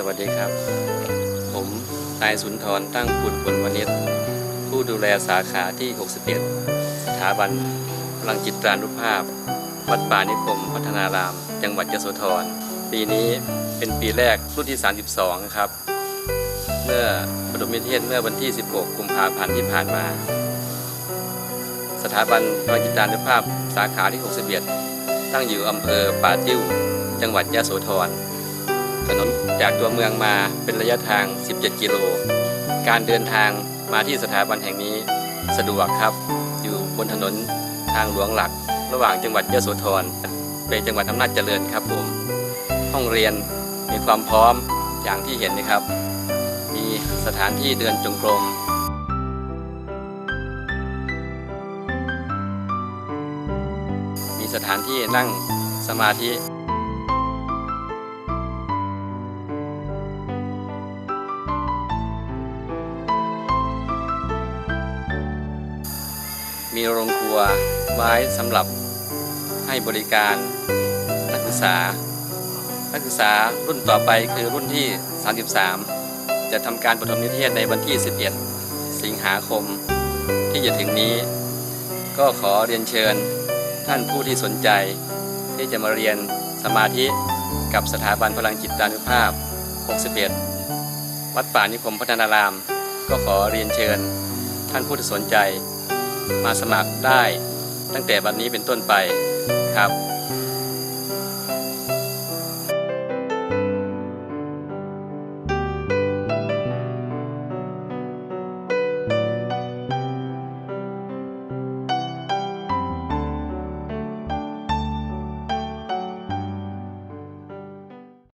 สวัสดีครับ ผมนายสุนทรตั้งปุตผลวณิชผู้ดูแลสาขาที่ 61 สถาบันพลังจิตรานุภาพ วัดป่านิคม พัฒนาราม จังหวัดยโสธร ปีนี้เป็นปีแรกรุ่นที่ 32 ครับ เมื่อปฐมนิเทศเมื่อวันที่ 16 กุมภาพันธ์ที่ผ่านมา สถาบันพลังจิตรานุภาพสาขาที่ 61 ตั้งอยู่อำเภอป่าติ้ว จังหวัดยโสธร ถนนจากตัวเมืองมาเป็นระยะทาง 17 กิโล การเดินทางมาที่สถาบันแห่งนี้สะดวกครับ อยู่บนถนนทางหลวงหลัก ระหว่างจังหวัดยโสธรไปจังหวัดอำนาจเจริญครับผม ห้องเรียนมีความพร้อมอย่างที่เห็นนะครับ มีสถานที่เดินจงกรมมีสถานที่นั่งสมาธิ มีโรงครัวไว้สำหรับให้บริการนักศึกษา นักศึกษารุ่นต่อไปคือรุ่นที่ 33 จะทำการปฐมนิเทศในวันที่ 11 สิงหาคมที่จะถึงนี้ ก็ขอเรียนเชิญท่านผู้ที่สนใจ ที่จะมาเรียนสมาธิกับสถาบันพลังจิตานุภาพ 61 วัดป่านิคมพัฒนาราม ก็ขอเรียนเชิญท่านผู้ที่สนใจ มาสมัครได้ ตั้งแต่วันนี้เป็นต้นไปครับ